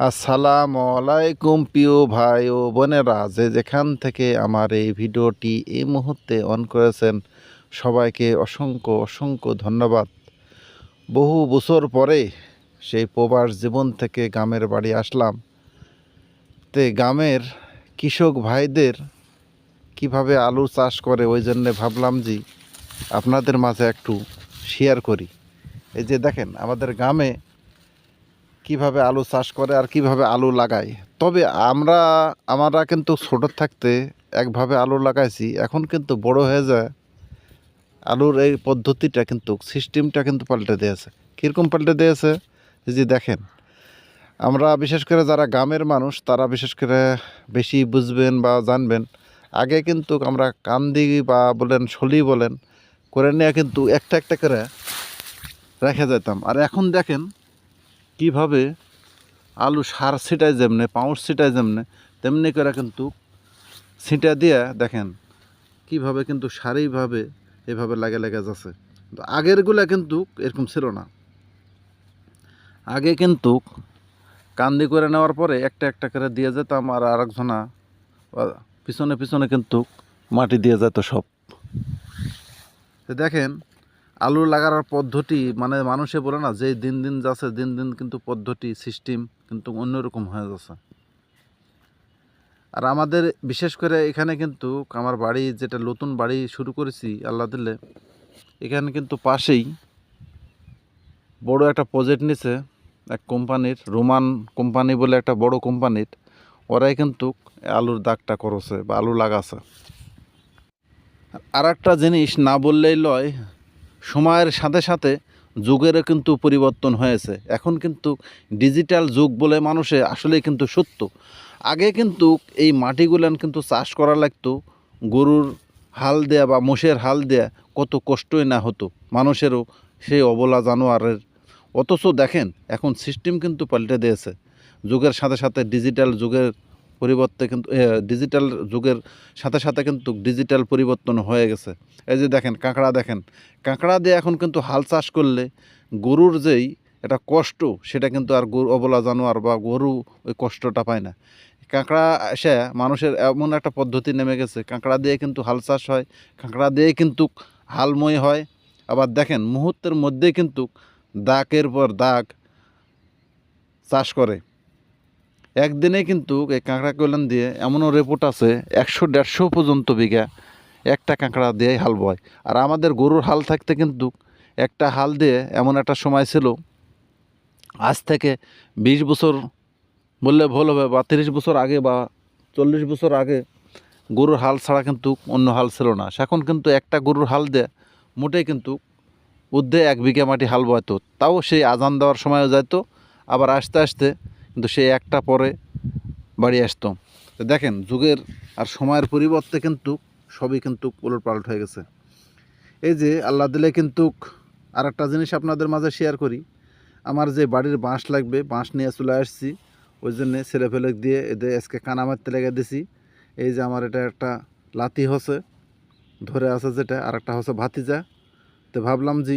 আসসালামু আলাইকুম, প্রিয় ভাই ও বোনেরা। যে যেখান থেকে আমার এই ভিডিওটি এই মুহূর্তে অন করেছেন, সবাইকে অসংখ্য অসংখ্য ধন্যবাদ। বহু বছর পরে সেই প্রবাস জীবন থেকে গ্রামের বাড়ি আসলাম। তে গ্রামের কৃষক ভাইদের কীভাবে আলু চাষ করে ওই জন্যে ভাবলাম যে আপনাদের মাঝে একটু শেয়ার করি। এই যে দেখেন, আমাদের গ্রামে কীভাবে আলু চাষ করে আর কীভাবে আলু লাগায়। তবে আমরা আমরা কিন্তু ছোট থাকতে একভাবে আলু লাগাইছি, এখন কিন্তু বড় হয়ে যায়। আলুর এই পদ্ধতিটা কিন্তু সিস্টেমটা কিন্তু পাল্টে দিয়েছে। কীরকম পাল্টে দিয়েছে? যে দেখেন, আমরা বিশেষ করে যারা গ্রামের মানুষ, তারা বিশেষ করে বেশি বুঝবেন বা জানবেন। আগে কিন্তু আমরা কান্দি বা বলেন শলি বলেন, করে নিয়ে কিন্তু একটা একটা করে রেখে যেতাম আর এখন দেখেন কীভাবে আলু সার ছিটায় যেমনে পাউস ছিটায় যেমনে, তেমনি করে কিন্তু ছিটা দিয়ে দেখেন কীভাবে কিন্তু সারিভাবে এভাবে লাগে লেগে যাচ্ছে। কিন্তু আগেরগুলা কিন্তু এরকম ছিল না। আগে কিন্তু কান্দি করে নেওয়ার পরে একটা একটা করে দিয়ে যেতাম আর আরেকজনা পিছনে পিছনে কিন্তু মাটি দিয়ে যেত সব। দেখেন আলু লাগানোর পদ্ধতি মানে মানুষে বলে না যে দিন দিন যাচ্ছে, দিন দিন কিন্তু পদ্ধতি সিস্টেম কিন্তু অন্যরকম হয়ে যাচ্ছে। আর আমাদের বিশেষ করে এখানে কিন্তু আমার বাড়ি, যেটা নতুন বাড়ি শুরু করেছি, আল্লাহ দিলে, এখানে কিন্তু পাশেই বড় একটা প্রজেক্ট নিছে, এক কোম্পানির রোমান কোম্পানি বলে একটা বড় কোম্পানির ওরাই কিন্তু আলুর দাগটা করছে বা আলু লাগাছে। আর একটা জিনিস না বললেই লয় সময়ের সাথে সাথে যুগেরও কিন্তু পরিবর্তন হয়েছে। এখন কিন্তু ডিজিটাল যুগ বলে মানুষে আসলেই কিন্তু সত্য। আগে কিন্তু এই মাটিগুলান কিন্তু চাষ করা লাগতো, গরুর হাল দেয়া বা মোষের হাল দেয়া কত কষ্টই না হতো। মানুষেরও সেই অবলা জানোয়ারের। অথচ দেখেন, এখন সিস্টেম কিন্তু পাল্টে দিয়েছে। যুগের সাথে সাথে ডিজিটাল যুগের পরিবর্তে কিন্তু ডিজিটাল যুগের সাথে সাথে কিন্তু ডিজিটাল পরিবর্তন হয়ে গেছে। এই যে দেখেন, কাঁকড়া দেখেন, কাঁকড়া দিয়ে এখন কিন্তু হাল চাষ করলে গরুর যেই এটা কষ্ট, সেটা কিন্তু আর গরু, অবলা জানোয়ার বা গরু ওই কষ্টটা পায় না। কাঁকড়া এসে মানুষের এমন একটা পদ্ধতি নেমে গেছে, কাঁকড়া দিয়ে কিন্তু হাল চাষ হয়, কাঁকড়া দিয়ে কিন্তু হালময় হয়। আবার দেখেন, মুহূর্তের মধ্যেই কিন্তু দাগের পর দাগ চাষ করে। একদিনে কিন্তু এই কাঁকড়া কল্যাণ দিয়ে এমনও রেপোর্ট আছে, একশো দেড়শো পর্যন্ত বিঘা একটা কাঁকড়া দিয়েই হাল বয়। আর আমাদের গরুর হাল থাকতে কিন্তু একটা হাল দিয়ে এমন একটা সময় ছিল, আজ থেকে বিশ বছর বললে ভুল হবে বা তিরিশ বছর আগে বা চল্লিশ বছর আগে গরুর হাল ছাড়া কিন্তু অন্য হাল ছিল না। এখন কিন্তু একটা গরুর হাল দিয়ে মোটেই কিন্তু উদ্ধে এক বিঘা মাটি হাল বয়তো তাও সেই আজান দেওয়ার সময়ও যাইতো, আবার আস্তে আসতে কিন্তু সে একটা পরে বাড়ি আসতো। তো দেখেন, যুগের আর সময়ের পরিবর্তে কিন্তু সবই কিন্তু উলট পালট হয়ে গেছে। এই যে আল্লাহ দিলে কিন্তু আর একটা জিনিস আপনাদের মাঝে শেয়ার করি। আমার যে বাড়ির বাঁশ লাগবে, বাঁশ নিয়ে চলে আসছি। ওই জন্যে ছেলে ফেলে দিয়ে এদের আজকে কানা মারতে লেগে দিছি। এই যে আমার এটা একটা লাতি হচ্ছে ধরে আছে যেটা আর একটা হচ্ছে ভাতিজা। তো ভাবলাম যে